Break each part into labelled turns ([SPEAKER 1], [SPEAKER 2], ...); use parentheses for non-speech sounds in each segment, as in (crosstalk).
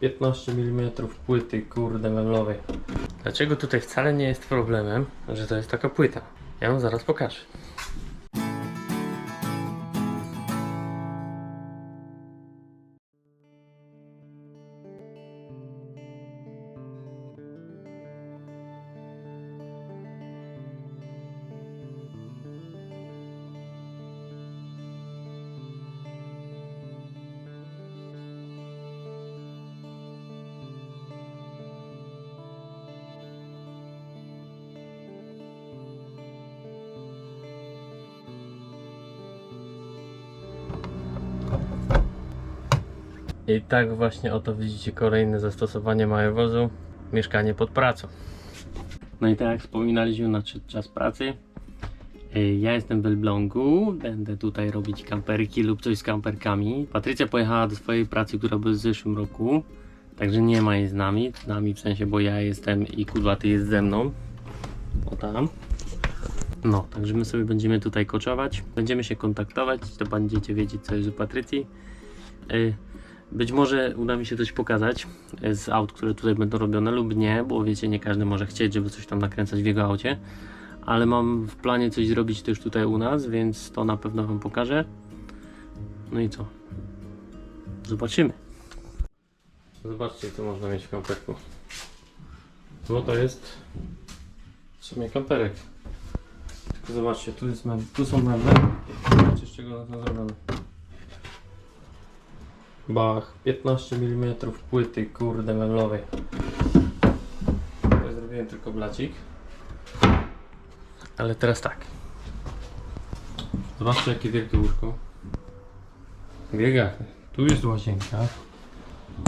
[SPEAKER 1] 15 mm płyty, kurde, meblowej. Dlaczego tutaj wcale nie jest problemem, że to jest taka płyta? Ja wam zaraz pokażę. I tak właśnie oto widzicie kolejne zastosowanie majowozu. Mieszkanie pod pracą. No i tak jak wspominaliśmy, nadszedł czas pracy. Y, Ja jestem w Elblągu, będę tutaj robić kamperki lub coś z kamperkami. Patrycja pojechała do swojej pracy, która była w zeszłym roku, także nie ma jej z nami. Z nami w sensie, bo ja jestem i Kudłaty jest ze mną. O tam. No, także my sobie będziemy tutaj koczować. Będziemy się kontaktować, to będziecie wiedzieć co jest u Patrycji. Być może uda mi się coś pokazać y, z aut, które tutaj będą robione lub nie, bo wiecie, nie każdy może chcieć, żeby coś tam nakręcać w jego aucie. Ale mam w planie coś zrobić też tutaj u nas, więc to na pewno Wam pokażę. No i co? Zobaczymy. Zobaczcie, co można mieć w kamperku. No to jest w sumie kamperek. Tylko zobaczcie, tu, jest tu są meble. Zobaczcie, z czego one są zrobione. Bach, 15 mm płyty, kurde. Tutaj zrobiłem tylko blacik. Ale teraz tak. Zobaczcie, jakie wielkie łóżko. Biega. Tu jest łazienka.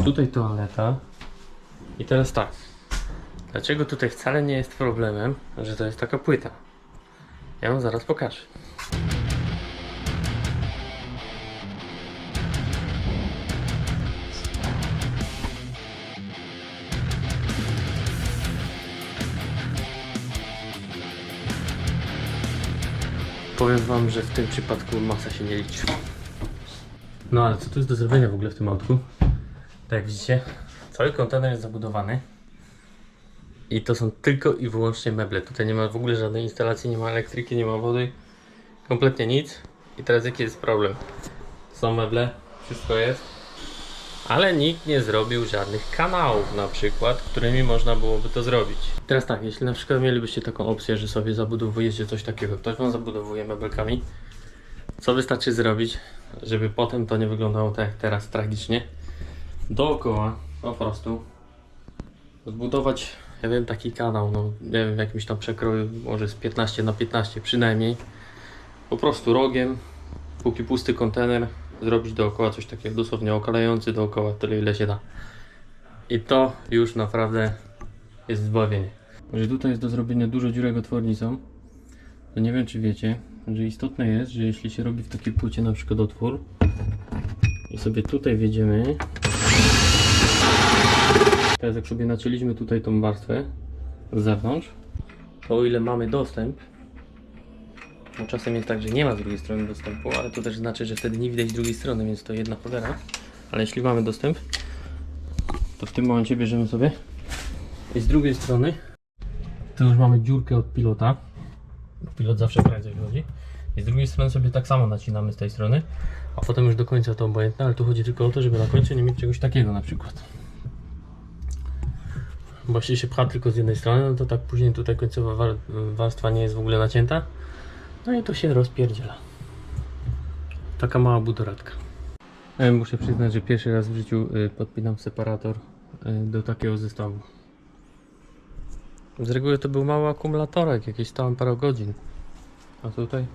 [SPEAKER 1] Tutaj toaleta. I teraz tak. Dlaczego tutaj wcale nie jest problemem, że to jest taka płyta? Ja wam zaraz pokażę. Powiem wam, że w tym przypadku masa się nie liczy. No ale co tu jest do zrobienia w ogóle w tym autku? Tak jak widzicie, cały kontener jest zabudowany. I to są tylko i wyłącznie meble. Tutaj nie ma w ogóle żadnej instalacji, nie ma elektryki, nie ma wody. Kompletnie nic. I teraz jaki jest problem? Są meble, wszystko jest. Ale nikt nie zrobił żadnych kanałów na przykład, którymi można byłoby to zrobić. Teraz tak, jeśli na przykład mielibyście taką opcję, że sobie zabudowujecie coś takiego, ktoś wam zabudowuje mebelkami, co wystarczy zrobić, żeby potem to nie wyglądało tak jak teraz tragicznie? Dookoła po prostu zbudować, ja wiem, taki kanał, no nie wiem, w jakimś tam przekroju, może z 15 na 15 przynajmniej. Po prostu rogiem, póki pusty kontener, zrobić dookoła coś takiego dosłownie okalający dookoła tyle ile się da. I to już naprawdę jest zbawienie. Że tutaj jest do zrobienia dużo dziurek otwornicą, to nie wiem czy wiecie, że istotne jest, że jeśli się robi w takiej płycie na przykład otwór i sobie tutaj wjedziemy Teraz jak sobie nacięliśmy tutaj tą warstwę z zewnątrz, to o ile mamy dostęp, bo czasem jest tak, że nie ma z drugiej strony dostępu, ale to też znaczy, że wtedy nie widać drugiej strony, więc to jedna cholera. Ale jeśli mamy dostęp, to w tym momencie bierzemy sobie i z drugiej strony to już mamy dziurkę od pilota. Pilot zawsze prędzej wychodzi. I z drugiej strony sobie tak samo nacinamy z tej strony, a potem już do końca to obojętne, ale tu chodzi tylko o to, żeby na końcu nie mieć czegoś takiego na przykład. Bo jeśli się pcha tylko z jednej strony, no to tak później tutaj końcowa war- warstwa nie jest w ogóle nacięta. No i to się rozpierdziela. Taka mała budoratka. E, Muszę przyznać, że pierwszy raz w życiu y, podpinam separator y, do takiego zestawu. Z reguły to był mały akumulatorek, jakieś tam parę godzin. A tutaj?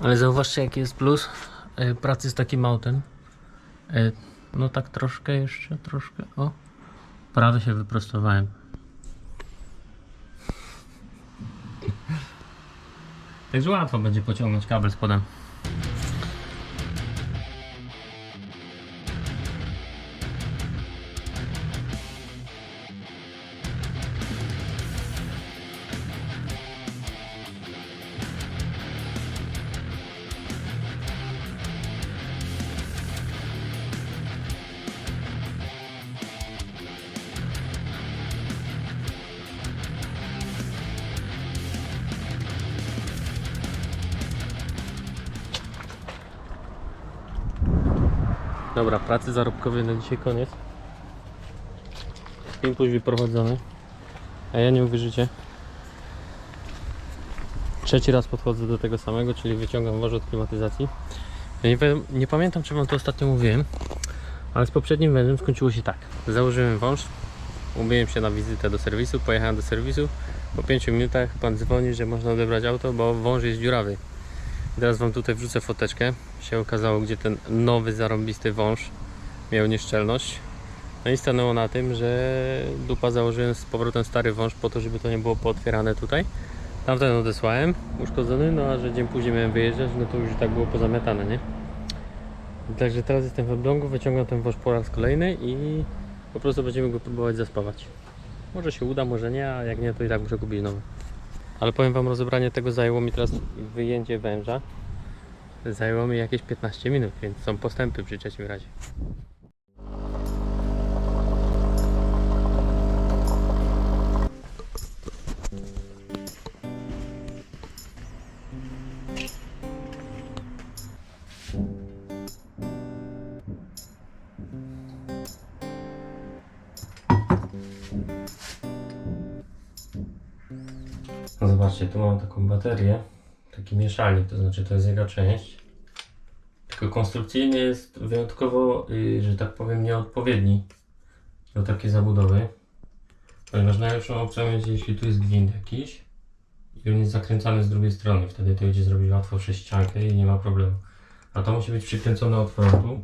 [SPEAKER 1] Ale zauważcie jaki jest plus pracy z takim autem. No tak troszkę jeszcze, troszkę. O, prawie się wyprostowałem. Także łatwo będzie pociągnąć kabel spodem. Pracy zarobkowej na dzisiaj koniec. Impuls wyprowadzony. A ja nie uwierzycie. Trzeci raz podchodzę do tego samego, czyli wyciągam woż od klimatyzacji. Ja nie, nie pamiętam, czy wam to ostatnio mówiłem, ale z poprzednim wężem skończyło się tak. Założyłem wąż, umówiłem się na wizytę do serwisu, pojechałem do serwisu. Po 5 minutach pan dzwoni, że można odebrać auto, bo wąż jest dziurawy. Teraz wam tutaj wrzucę foteczkę. Się okazało, gdzie ten nowy, zarąbisty wąż miał nieszczelność. No i stanęło na tym, że dupa założyłem z powrotem stary wąż po to, żeby to nie było pootwierane tutaj. Tamten odesłałem, uszkodzony, no a że dzień później miałem wyjeżdżać, no to już tak było pozamiatane, nie? Także teraz jestem w Elblągu, wyciągam ten wąż po raz kolejny i po prostu będziemy go próbować zaspawać. Może się uda, może nie, a jak nie, to i tak muszę kupić nowy. Ale powiem Wam, rozebranie tego zajęło mi teraz wyjęcie węża. Zajęło mi jakieś 15 minut, więc są postępy przy trzecim razie. Tu mam taką baterię, taki mieszalnik, to znaczy to jest jego część. Tylko konstrukcyjnie jest wyjątkowo, y, że tak powiem, nieodpowiedni do takiej zabudowy. Ponieważ najlepszą opcją jest, jeśli tu jest gwint jakiś i on jest zakręcany z drugiej strony, wtedy to idzie zrobić łatwo przez ściankę i nie ma problemu. A to musi być przykręcone od frontu.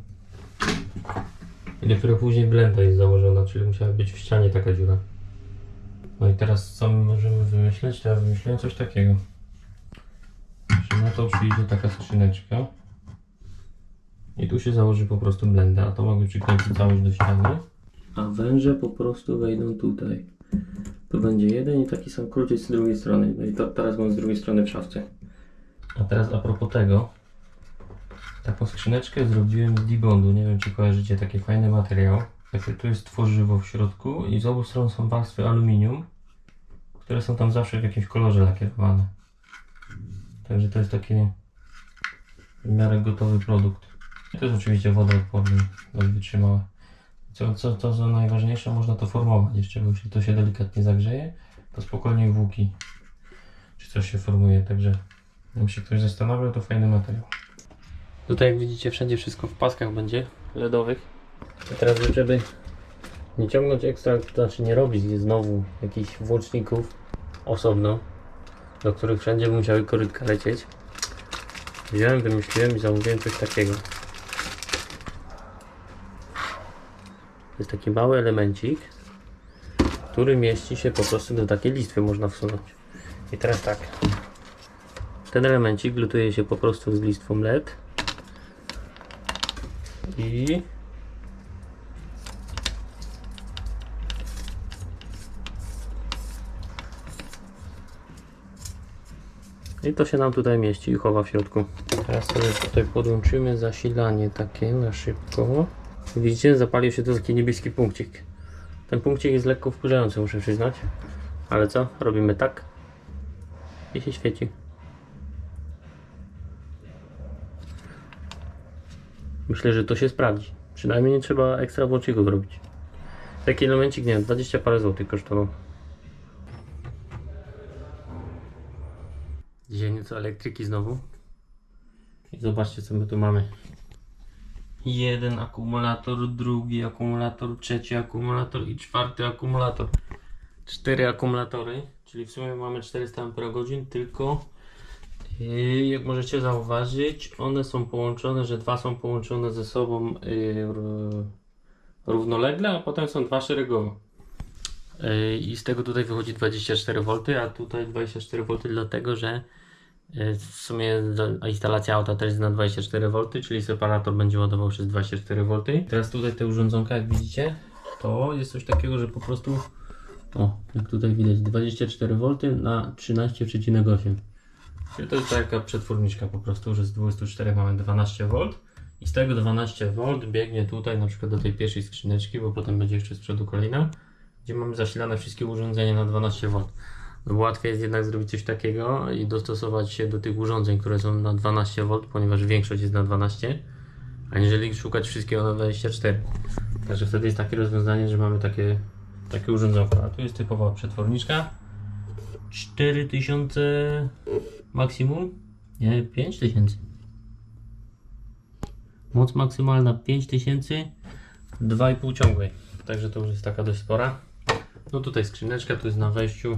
[SPEAKER 1] I dopiero później blenda jest założona, czyli musiała być w ścianie taka dziura. No i teraz co my możemy wymyśleć? Ja wymyśliłem coś takiego. Że na to przyjdzie taka skrzyneczka. I tu się założy po prostu blendę, a to mogę przykręcić całość do ściany. A węże po prostu wejdą tutaj. Tu będzie jeden i taki sam kluczyk z drugiej strony. No i to teraz mam z drugiej strony w szafce. A teraz a propos tego. Taką skrzyneczkę zrobiłem z Dibondu. Nie wiem czy kojarzycie taki fajny materiał. Takie tu jest tworzywo w środku i z obu stron są warstwy aluminium, które są tam zawsze w jakimś kolorze lakierowane. Także to jest taki w miarę gotowy produkt. I to jest oczywiście wodoodporny, dość wytrzymałe. Co, co, co najważniejsze, można to formować jeszcze, bo jeśli to się delikatnie zagrzeje, to spokojnie włóki czy coś się formuje, także jakby się ktoś zastanawiał, to fajny materiał. Tutaj jak widzicie wszędzie wszystko w paskach będzie LEDowych. I teraz żeby nie ciągnąć ekstra, to znaczy nie robić znowu jakichś włączników osobno, do których wszędzie musiały korytka lecieć. Wziąłem, wymyśliłem i zamówiłem coś takiego. To jest taki mały elemencik, który mieści się po prostu do takiej listwy można wsunąć. I teraz tak. Ten elemencik lutuje się po prostu z listwą LED. I I to się nam tutaj mieści i chowa w środku. Teraz sobie tutaj podłączymy zasilanie takie na szybko. Widzicie, zapalił się tu taki niebieski punkcik. Ten punkcik jest lekko wkurzający, muszę przyznać. Ale co? Robimy tak. I się świeci. Myślę, że to się sprawdzi. Przynajmniej nie trzeba ekstra włączników robić. Taki elemencik, nie wiem, 20 parę złotych kosztował. Nieco elektryki znowu. I zobaczcie co my tu mamy. Jeden akumulator, drugi akumulator, trzeci akumulator i czwarty akumulator. Cztery akumulatory, czyli w sumie mamy 400 Ah, tylko yy, jak możecie zauważyć, one są połączone, że dwa są połączone ze sobą yy, r- równolegle, a potem są dwa szeregowo. Yy, I z tego tutaj wychodzi 24V, a tutaj 24V dlatego, że w sumie instalacja auta też jest na 24V, czyli separator będzie ładował przez 24V. Teraz tutaj te urządzonka, jak widzicie, to jest coś takiego, że po prostu o, jak tutaj widać 24V na 13,8 Czyli to jest taka przetworniczka po prostu, że z 24 mamy 12V i z tego 12V biegnie tutaj na przykład do tej pierwszej skrzyneczki, bo potem będzie jeszcze z przodu kolejna, gdzie mamy zasilane wszystkie urządzenia na 12V. No łatwiej jest jednak zrobić coś takiego i dostosować się do tych urządzeń, które są na 12V, ponieważ większość jest na 12, aniżeli szukać wszystkiego na 24. Także wtedy jest takie rozwiązanie, że mamy takie, takie urządzonko. A tu jest typowa przetworniczka. 4000 maksimum? Nie, 5000. Moc maksymalna 5000, 2,5 ciągłej. Także to już jest taka dość spora. No tutaj skrzyneczka, tu jest na wejściu.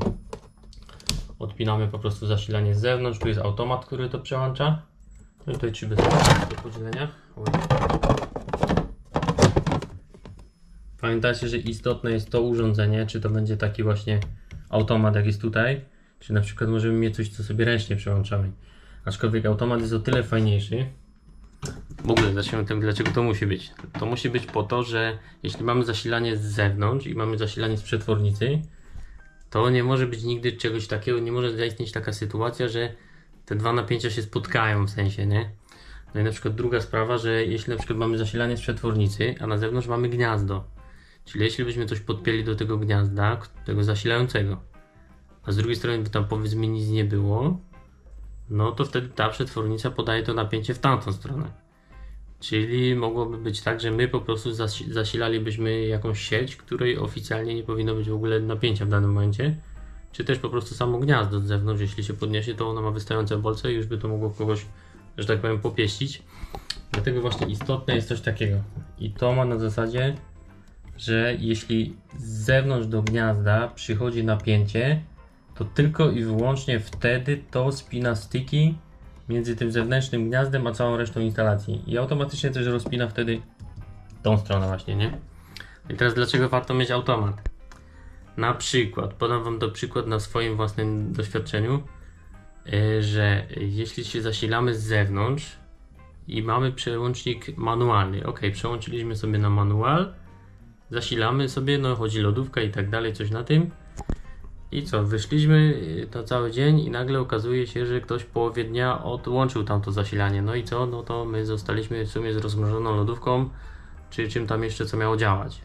[SPEAKER 1] Odpinamy po prostu zasilanie z zewnątrz. Tu jest automat, który to przełącza. No i tutaj trzy bezpieczniki do podzielenia. Pamiętajcie, że istotne jest to urządzenie, czy to będzie taki właśnie automat, jak jest tutaj, czy na przykład możemy mieć coś, co sobie ręcznie przełączamy. Aczkolwiek automat jest o tyle fajniejszy. W ogóle zacznijmy tym, dlaczego to musi być. To musi być po to, że jeśli mamy zasilanie z zewnątrz i mamy zasilanie z przetwornicy, to nie może być nigdy czegoś takiego, nie może zaistnieć taka sytuacja, że te dwa napięcia się spotkają w sensie, nie? No i na przykład druga sprawa, że jeśli na przykład mamy zasilanie z przetwornicy, a na zewnątrz mamy gniazdo, czyli jeśli byśmy coś podpięli do tego gniazda, tego zasilającego, a z drugiej strony by tam powiedzmy nic nie było, no to wtedy ta przetwornica podaje to napięcie w tamtą stronę. Czyli mogłoby być tak, że my po prostu zasi- zasilalibyśmy jakąś sieć, której oficjalnie nie powinno być w ogóle napięcia w danym momencie, czy też po prostu samo gniazdo z zewnątrz, jeśli się podniesie, to ono ma wystające bolce i już by to mogło kogoś, że tak powiem, popieścić. Dlatego właśnie istotne jest coś takiego. I to ma na zasadzie, że jeśli z zewnątrz do gniazda przychodzi napięcie, to tylko i wyłącznie wtedy to spina styki między tym zewnętrznym gniazdem a całą resztą instalacji. I automatycznie też rozpina wtedy tą stronę właśnie, nie? I teraz dlaczego warto mieć automat? Na przykład, podam Wam do przykład na swoim własnym doświadczeniu, yy, że jeśli się zasilamy z zewnątrz i mamy przełącznik manualny, ok, przełączyliśmy sobie na manual, zasilamy sobie, no chodzi lodówka i tak dalej, coś na tym. I co, wyszliśmy yy, to cały dzień i nagle okazuje się, że ktoś w połowie dnia odłączył tamto zasilanie. No i co? No to my zostaliśmy w sumie z rozmrożoną lodówką, czy czym tam jeszcze co miało działać.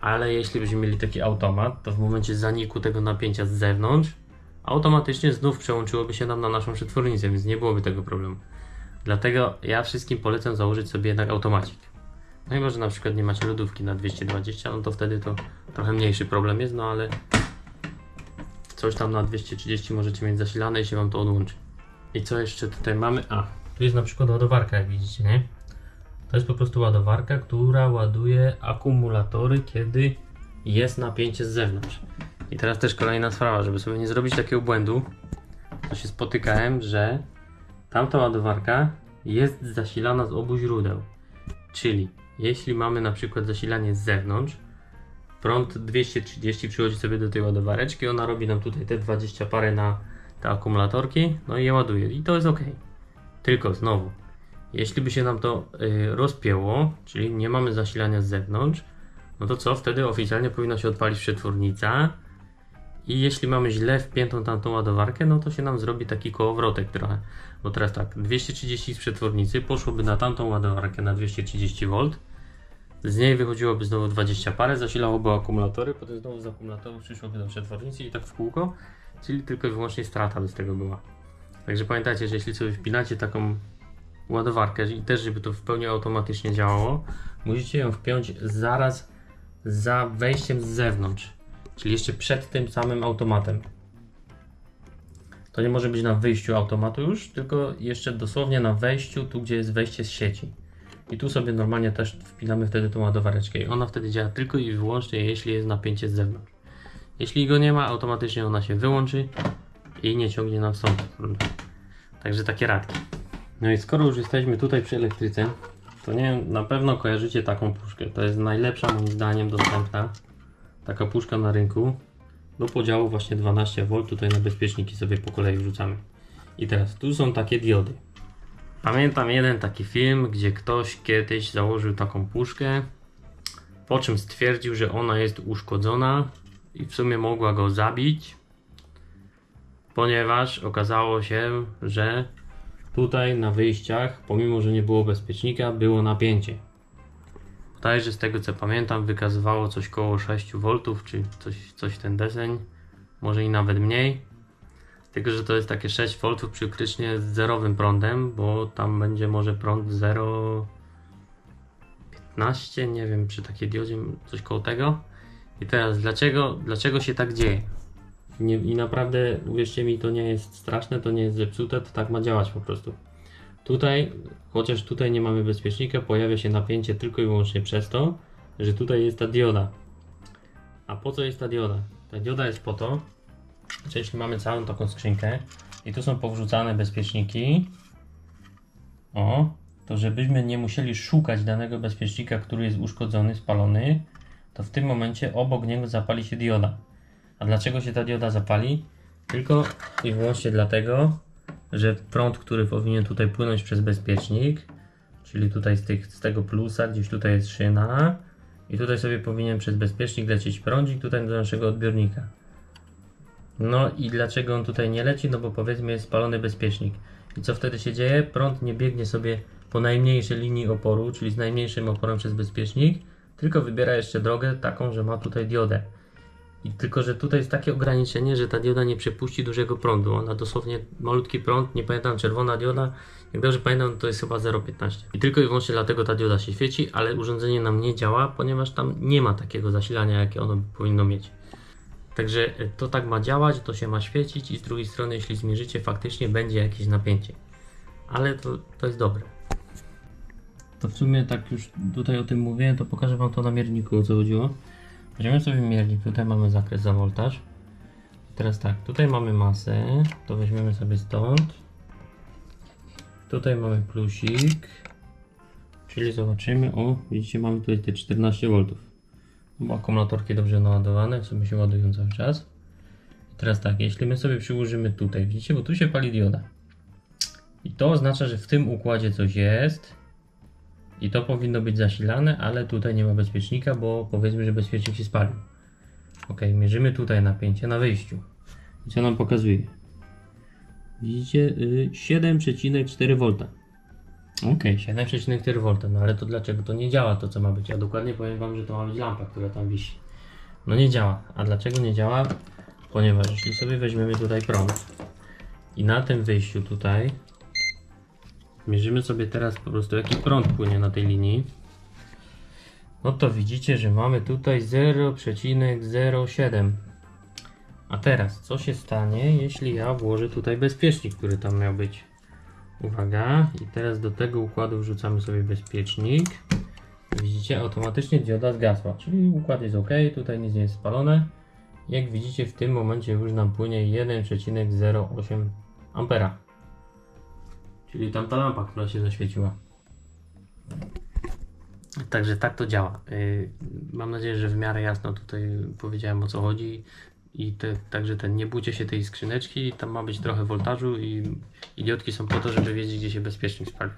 [SPEAKER 1] Ale jeśli byśmy mieli taki automat, to w momencie zaniku tego napięcia z zewnątrz, automatycznie znów przełączyłoby się nam na naszą przetwornicę, więc nie byłoby tego problemu. Dlatego ja wszystkim polecam założyć sobie jednak automacik. No i może na przykład nie macie lodówki na 220, no to wtedy to trochę mniejszy problem jest, no ale coś tam na 230 możecie mieć zasilane i się Wam to odłączy. I co jeszcze tutaj mamy? A, tu jest na przykład ładowarka, jak widzicie, nie? To jest po prostu ładowarka, która ładuje akumulatory, kiedy jest napięcie z zewnątrz. I teraz też kolejna sprawa, żeby sobie nie zrobić takiego błędu, to się spotykałem, że tamta ładowarka jest zasilana z obu źródeł. Czyli jeśli mamy na przykład zasilanie z zewnątrz, prąd 230 przychodzi sobie do tej ładowareczki, ona robi nam tutaj te 20 parę na te akumulatorki, no i je ładuje. I to jest ok. Tylko znowu, jeśli by się nam to y, rozpięło, czyli nie mamy zasilania z zewnątrz, no to co? Wtedy oficjalnie powinna się odpalić przetwornica. I jeśli mamy źle wpiętą tamtą ładowarkę, no to się nam zrobi taki kołowrotek trochę. Bo teraz tak, 230 z przetwornicy poszłoby na tamtą ładowarkę na 230 V. Z niej wychodziłoby znowu 20 parę, zasilałoby akumulatory, potem znowu z akumulatorów przyszłoby do przetwornicy i tak w kółko. Czyli tylko i wyłącznie strata by z tego była. Także pamiętajcie, że jeśli sobie wpinacie taką ładowarkę i też, żeby to w pełni automatycznie działało, musicie ją wpiąć zaraz za wejściem z zewnątrz, czyli jeszcze przed tym samym automatem. To nie może być na wyjściu automatu już, tylko jeszcze dosłownie na wejściu, tu gdzie jest wejście z sieci. I tu sobie normalnie też wpinamy wtedy tą ładowareczkę i ona wtedy działa tylko i wyłącznie jeśli jest napięcie z zewnątrz. Jeśli go nie ma, automatycznie ona się wyłączy i nie ciągnie nam stąd. Także takie radki. No i skoro już jesteśmy tutaj przy elektryce, to nie wiem, na pewno kojarzycie taką puszkę. To jest najlepsza moim zdaniem dostępna taka puszka na rynku do podziału właśnie 12V. Tutaj na bezpieczniki sobie po kolei wrzucamy. I teraz tu są takie diody. Pamiętam jeden taki film, gdzie ktoś kiedyś założył taką puszkę, po czym stwierdził, że ona jest uszkodzona i w sumie mogła go zabić, ponieważ okazało się, że tutaj na wyjściach, pomimo że nie było bezpiecznika, było napięcie. Bodajże z tego co pamiętam, wykazywało coś koło 6V, czy coś, coś ten deseń, może i nawet mniej. Tylko, że to jest takie 6V przykrycznie z zerowym prądem, bo tam będzie może prąd 0, 15, nie wiem, przy takiej diodzie coś koło tego. I teraz dlaczego, dlaczego się tak dzieje? Nie, I naprawdę, uwierzcie mi, to nie jest straszne, to nie jest zepsute, to tak ma działać po prostu. Tutaj, chociaż tutaj nie mamy bezpiecznika, pojawia się napięcie tylko i wyłącznie przez to, że tutaj jest ta dioda. A po co jest ta dioda? Ta dioda jest po to, jeśli mamy całą taką skrzynkę i tu są powrzucane bezpieczniki, o, to żebyśmy nie musieli szukać danego bezpiecznika, który jest uszkodzony, spalony, to w tym momencie obok niego zapali się dioda. A dlaczego się ta dioda zapali? Tylko i wyłącznie dlatego, że prąd, który powinien tutaj płynąć przez bezpiecznik, czyli tutaj z, tych, z tego plusa, gdzieś tutaj jest szyna i tutaj sobie powinien przez bezpiecznik lecieć prądzik tutaj do naszego odbiornika. No i dlaczego on tutaj nie leci? No bo powiedzmy jest spalony bezpiecznik. I co wtedy się dzieje? Prąd nie biegnie sobie po najmniejszej linii oporu, czyli z najmniejszym oporem przez bezpiecznik, tylko wybiera jeszcze drogę taką, że ma tutaj diodę. I tylko, że tutaj jest takie ograniczenie, że ta dioda nie przepuści dużego prądu. Ona dosłownie malutki prąd, nie pamiętam, czerwona dioda, jak dobrze pamiętam, to jest chyba 0,15. I tylko i wyłącznie dlatego ta dioda się świeci, ale urządzenie nam nie działa, ponieważ tam nie ma takiego zasilania, jakie ono powinno mieć. Także e, to tak ma działać, to się ma świecić i z drugiej strony, jeśli zmierzycie, faktycznie będzie jakieś napięcie. Ale to, to jest dobre. To w sumie tak już tutaj o tym mówiłem, to pokażę Wam to na mierniku, o co chodziło. Weźmiemy sobie miernik, tutaj mamy zakres za voltaż. Teraz tak, tutaj mamy masę, to weźmiemy sobie stąd. Tutaj mamy plusik. Czyli zobaczymy, o widzicie mamy tutaj te 14 V. Akumulatorki dobrze naładowane, sobie się ładują cały czas. I teraz tak, jeśli my sobie przyłożymy tutaj, widzicie, bo tu się pali dioda. I to oznacza, że w tym układzie coś jest. I to powinno być zasilane, ale tutaj nie ma bezpiecznika, bo powiedzmy, że bezpiecznik się spalił. Ok, mierzymy tutaj napięcie na wyjściu. I co nam pokazuje? Widzicie, y, 7,4 V. Ok, 7,4 V, no ale to dlaczego to nie działa to co ma być? Ja dokładnie powiem Wam, że to ma być lampa, która tam wisi. No nie działa. A dlaczego nie działa? Ponieważ jeśli sobie weźmiemy tutaj prąd i na tym wyjściu tutaj mierzymy sobie teraz po prostu jaki prąd płynie na tej linii, no to widzicie, że mamy tutaj 0,07. A teraz, co się stanie, jeśli ja włożę tutaj bezpiecznik, który tam miał być? Uwaga, i teraz do tego układu wrzucamy sobie bezpiecznik. Widzicie, automatycznie dioda zgasła, czyli układ jest ok, tutaj nic nie jest spalone. Jak widzicie, w tym momencie już nam płynie 1,08 ampera. Czyli tamta lampa, która się zaświeciła. Także tak to działa. Yy, Mam nadzieję, że w miarę jasno tutaj powiedziałem o co chodzi. I te, także ten, nie bójcie się tej skrzyneczki, tam ma być trochę voltażu i idiotki są po to, żeby wiedzieć, gdzie się bezpiecznik spalił.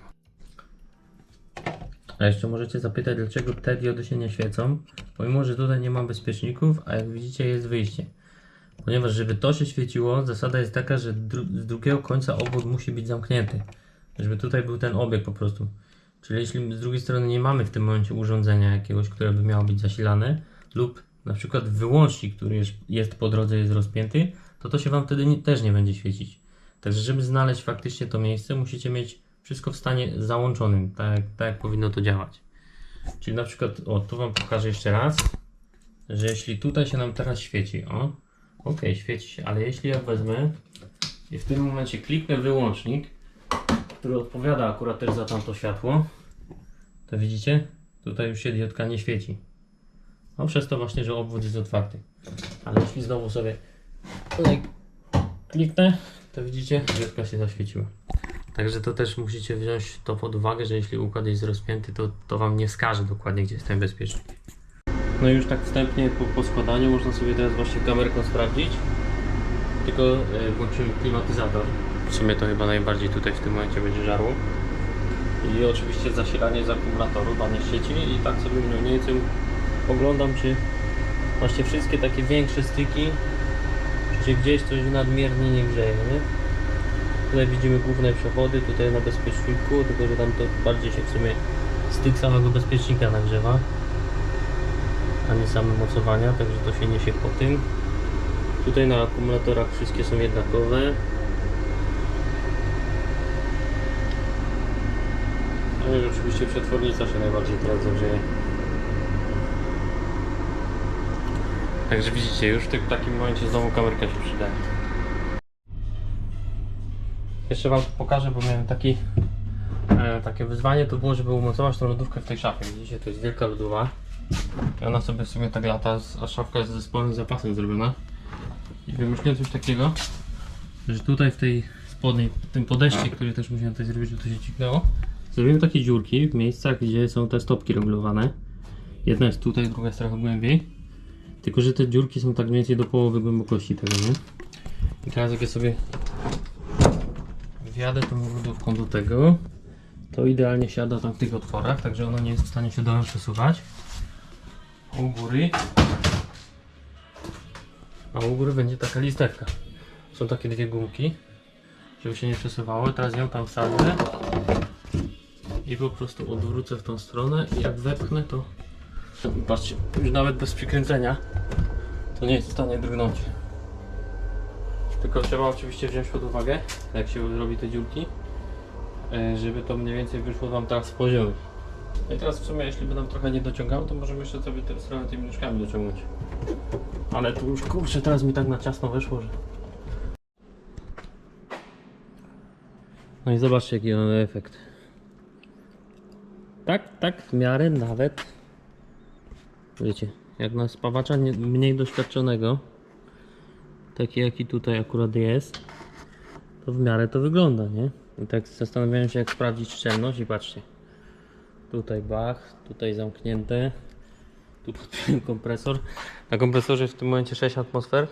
[SPEAKER 1] A jeszcze możecie zapytać, dlaczego te diody się nie świecą, pomimo, że tutaj nie ma bezpieczników, a jak widzicie jest wyjście. Ponieważ żeby to się świeciło, zasada jest taka, że dru z drugiego końca obwód musi być zamknięty. Żeby tutaj był ten obieg po prostu. Czyli jeśli z drugiej strony nie mamy w tym momencie urządzenia jakiegoś, które by miało być zasilane, lub na przykład wyłącznik, który jest, jest po drodze, jest rozpięty, to to się Wam wtedy nie, też nie będzie świecić. Także żeby znaleźć faktycznie to miejsce, musicie mieć wszystko w stanie załączonym, tak, tak jak powinno to działać. Czyli na przykład, o tu Wam pokażę jeszcze raz, że jeśli tutaj się nam teraz świeci, o, ok, świeci się, ale jeśli ja wezmę i w tym momencie kliknę wyłącznik, który odpowiada akurat też za tamto światło, to widzicie, tutaj już się diodka nie świeci. No przez to właśnie, że obwód jest otwarty. Ale jeśli znowu sobie tutaj kliknę, to widzicie, diodka się zaświeciła. Także to też musicie wziąć to pod uwagę, że jeśli układ jest rozpięty, to, to Wam nie wskaże dokładnie, gdzie jest ten bezpiecznik. No już tak wstępnie po, po składaniu można sobie teraz właśnie kamerką sprawdzić. Tylko e, włączymy klimatyzator. W sumie to chyba najbardziej tutaj w tym momencie będzie żarło. I oczywiście zasilanie z akumulatoru, dane sieci i tak sobie mniej więcej oglądam, czy właśnie wszystkie takie większe styki, czy gdzieś coś nadmiernie nie grzeje, nie? Tutaj widzimy główne przewody, tutaj na bezpieczniku, tylko że tam to bardziej się w sumie styk samego bezpiecznika nagrzewa, a nie same mocowania, także to się niesie po tym. Tutaj na akumulatorach wszystkie są jednakowe. I oczywiście przetwornica się najbardziej teraz zagrzeje. Także widzicie, już w tym takim momencie znowu kamerka się przydaje. Jeszcze wam pokażę, bo miałem taki, e, takie wyzwanie, to było, żeby umocować tą lodówkę w tej szafie. Widzicie, to jest wielka lodówa. I ona sobie w sumie tak lata, a szafka jest ze spolnym zapasem zrobiona. I wymyśliłem coś takiego, że tutaj w tej spodniej, w tym podejście, który też musiałem tutaj zrobić, żeby to się ciknęło, zrobiłem takie dziurki w miejscach, gdzie są te stopki regulowane. Jedna jest tutaj, druga jest trochę głębiej. Tylko, że te dziurki są tak mniej więcej do połowy głębokości tego, nie? I teraz jak ja sobie wjadę tą lodówką do tego, to idealnie siada tam w tych otworach, także ono nie jest w stanie się dołem przesuwać. U góry a u góry będzie taka listewka. Są takie dwie gumki, żeby się nie przesuwało. Teraz ją tam wsadzę i po prostu odwrócę w tą stronę i jak wepchnę to patrzcie, już nawet bez przykręcenia to nie jest w stanie drgnąć. Tylko trzeba oczywiście wziąć pod uwagę, jak się robi te dziurki, e, żeby to mniej więcej wyszło Wam teraz z poziomu. No I teraz w sumie, jeśli by nam trochę nie dociągało, to możemy jeszcze sobie tę stronę tymi nóżkami dociągnąć. Ale tu już kurczę, teraz mi tak na ciasno weszło, że... No i zobaczcie jaki mamy efekt. Tak, tak, w miarę nawet. Wiecie, jak na spawacza nie, mniej doświadczonego, taki jaki tutaj akurat jest, to w miarę to wygląda, nie? I tak zastanawiałem się jak sprawdzić szczelność i patrzcie. Tutaj bach, tutaj zamknięte. Tu podpiąłem (laughs) kompresor. Na kompresorze w tym momencie 6 atmosfer.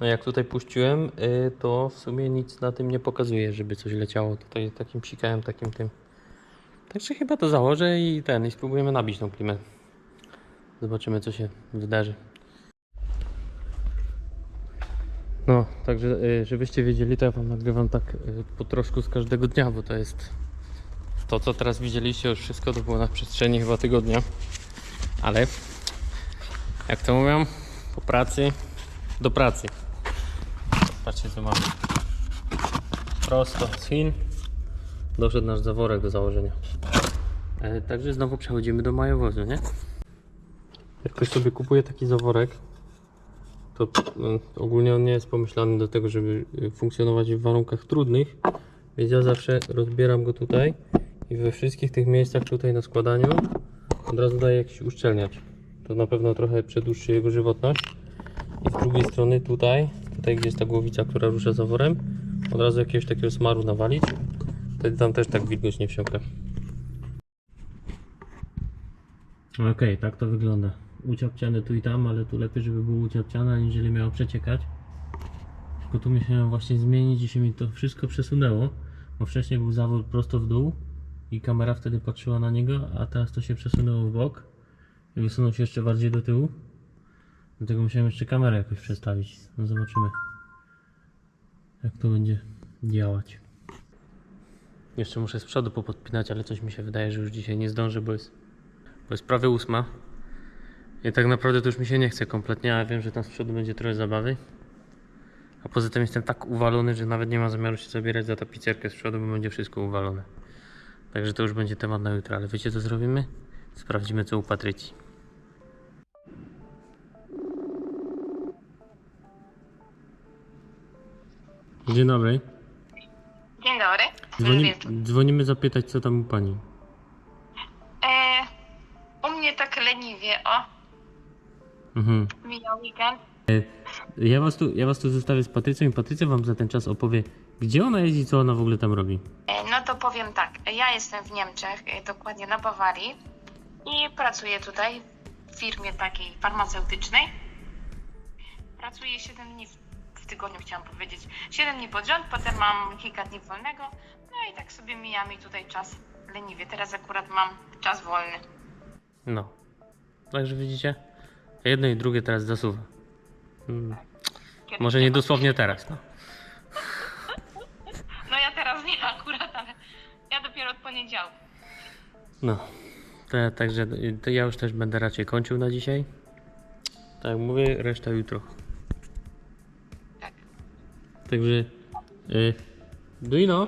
[SPEAKER 1] No jak tutaj puściłem, y, to w sumie nic na tym nie pokazuje, żeby coś leciało. Tutaj takim psikałem, takim tym. Także chyba to założę i ten, i spróbujemy nabić tą klimę. Zobaczymy co się wydarzy. No, także y, żebyście wiedzieli, to ja wam nagrywam tak y, po troszku z każdego dnia, bo to jest to, co teraz widzieliście, już wszystko to było na przestrzeni chyba tygodnia. Ale jak to mówią, po pracy do pracy. Patrzcie co mamy. Prosto z Chin doszedł nasz zaworek do założenia. E, także znowu przechodzimy do majowozu, nie? Jak ktoś sobie kupuje taki zaworek, to mm, ogólnie on nie jest pomyślany do tego, żeby y, funkcjonować w warunkach trudnych, więc ja zawsze rozbieram go tutaj i we wszystkich tych miejscach tutaj na składaniu od razu daję jakiś uszczelniacz. To na pewno trochę przedłuży jego żywotność. I z drugiej strony tutaj, tutaj gdzie jest ta głowica, która rusza zaworem, od razu jakiegoś takiego smaru nawalić. Wtedy tam też tak wilgoć nie wsiąka. Okej, tak to wygląda. Uciapciane tu i tam, ale tu lepiej, żeby było uciapciane, aniżeli miało przeciekać. Tylko tu musiałem właśnie zmienić i się mi to wszystko przesunęło, bo wcześniej był zawór prosto w dół i kamera wtedy patrzyła na niego, a teraz to się przesunęło w bok i wysunął się jeszcze bardziej do tyłu. Dlatego musiałem jeszcze kamerę jakoś przestawić. No zobaczymy, jak to będzie działać. Jeszcze muszę z przodu popodpinać, ale coś mi się wydaje, że już dzisiaj nie zdążę, bo jest, bo jest prawie ósma. I tak naprawdę to już mi się nie chce kompletnie, ale wiem, że tam z przodu będzie trochę zabawy. A poza tym jestem tak uwalony, że nawet nie ma zamiaru się zabierać za tapicerkę z przodu, bo będzie wszystko uwalone. Także to już będzie temat na jutro, ale wiecie co zrobimy? Sprawdzimy co u Patrycji. Dzień dobry.
[SPEAKER 2] Dzień dobry.
[SPEAKER 1] Dzwoni, dzwonimy zapytać co tam u Pani.
[SPEAKER 2] e, u mnie tak leniwie, o,
[SPEAKER 1] Mhm.
[SPEAKER 2] mijał weekend.
[SPEAKER 1] Ja was, tu, ja was tu zostawię z Patrycją i Patrycja Wam za ten czas opowie, gdzie ona jeździ, co ona w ogóle tam robi.
[SPEAKER 2] E, no to powiem tak, ja jestem w Niemczech, e, dokładnie na Bawarii i pracuję tutaj w firmie takiej farmaceutycznej. Pracuję 7 dni w, w tygodniu, chciałam powiedzieć. 7 dni pod rząd, potem mam kilka dni wolnego, no i tak sobie mija mi tutaj czas leniwie. Teraz akurat mam czas wolny.
[SPEAKER 1] No. Także widzicie? Jedno i drugie teraz zasuwa. Mm,
[SPEAKER 2] Kiedy
[SPEAKER 1] Może nie
[SPEAKER 2] ma.
[SPEAKER 1] dosłownie teraz, no.
[SPEAKER 2] No ja teraz nie akurat, ale ja dopiero od poniedziałku.
[SPEAKER 1] No. To, także ja już też będę raczej kończył na dzisiaj. Tak jak mówię, reszta jutro.
[SPEAKER 2] Tak.
[SPEAKER 1] Także. Y, Duino.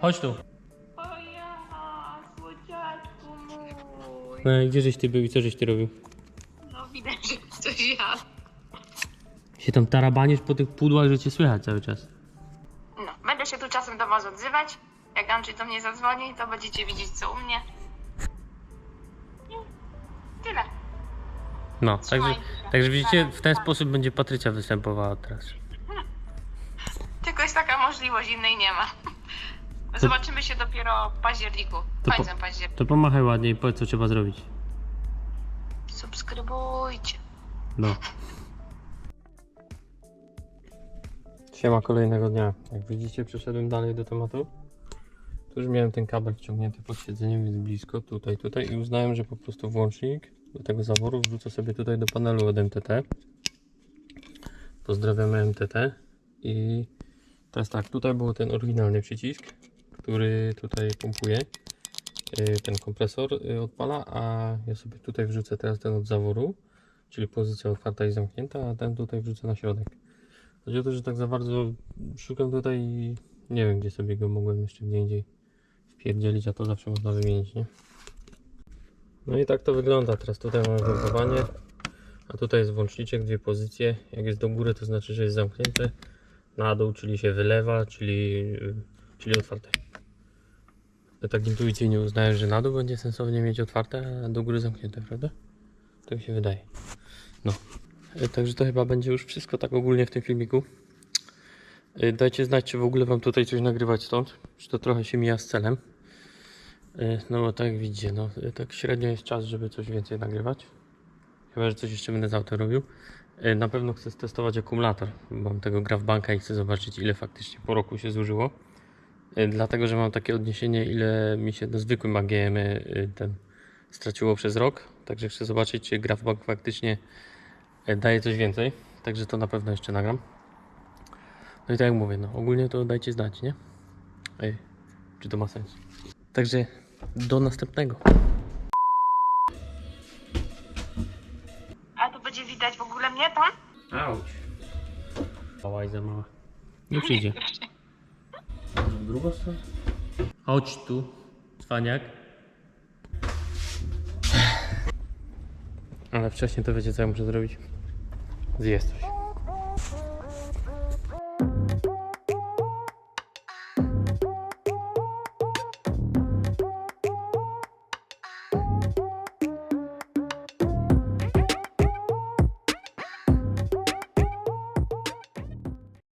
[SPEAKER 1] Chodź tu. No i gdzie żeś ty był i co żeś ty robił?
[SPEAKER 2] No widać, że coś ja.
[SPEAKER 1] Się tam tarabanisz po tych pudłach, że cię słychać cały czas.
[SPEAKER 2] No, będę się tu czasem do was odzywać. Jak Andrzej do mnie zadzwoni, to będziecie widzieć co u mnie. I tyle.
[SPEAKER 1] No, także, także widzicie, w ten
[SPEAKER 2] Tak.
[SPEAKER 1] sposób będzie Patrycja występowała teraz. (laughs)
[SPEAKER 2] Tylko jest taka możliwość, innej nie ma. Zobaczymy się dopiero w październiku.
[SPEAKER 1] To po-
[SPEAKER 2] Końcem października.
[SPEAKER 1] To pomachaj ładnie i powiedz, co trzeba zrobić.
[SPEAKER 2] Subskrybujcie.
[SPEAKER 1] No. Siema kolejnego dnia. Jak widzicie, przeszedłem dalej do tematu. Tu już miałem ten kabel wciągnięty pod siedzeniem, jest blisko, tutaj, tutaj i uznałem, że po prostu włącznik do tego zaworu wrzucę sobie tutaj do panelu od MTT. Pozdrawiamy MTT. I teraz tak, tutaj był ten oryginalny przycisk, który tutaj pompuje. y, Ten kompresor y, odpala, a ja sobie tutaj wrzucę teraz ten od zaworu czyli pozycja otwarta i zamknięta, a ten tutaj wrzucę na środek. Chodzi o to, że tak za bardzo szukam tutaj i nie wiem, gdzie sobie go mogłem jeszcze gdzie indziej wpierdzielić, a to zawsze można wymienić, nie? No i tak to wygląda. Teraz tutaj mamy wędrowanie, a tutaj jest włączniczek, dwie pozycje. Jak jest do góry, to znaczy, że jest zamknięte. Na dół, czyli się wylewa, czyli, y, czyli otwarte. Ja tak intuicyjnie uznałem, że na dół będzie sensownie mieć otwarte, a do góry zamknięte, prawda? Tak mi się wydaje. No. E, Także to chyba będzie już wszystko tak ogólnie w tym filmiku. E, Dajcie znać, czy w ogóle Wam tutaj coś nagrywać stąd. Czy to trochę się mija z celem. E, No bo tak widzicie, no tak średnio jest czas, żeby coś więcej nagrywać. Chyba, że coś jeszcze będę z autem robił. Na pewno chcę testować akumulator. Mam tego gra w banka i chcę zobaczyć, ile faktycznie po roku się zużyło. E, Dlatego, że mam takie odniesienie, ile mi się do zwykłym AGM y, ten straciło przez rok. Także chcę zobaczyć, czy GraphBank faktycznie e, daje coś więcej. Także to na pewno jeszcze nagram. No i tak jak mówię, no ogólnie to dajcie znać, nie? Ej, czy to ma sens? Także do następnego.
[SPEAKER 2] A tu będzie widać w ogóle mnie tam?
[SPEAKER 1] Auć. Mała i za mała. Nie przyjdzie. (laughs) W drugą stronę? Chodź tu, cwaniak. Ale wcześniej to wiecie co ja muszę zrobić? Zjeść coś.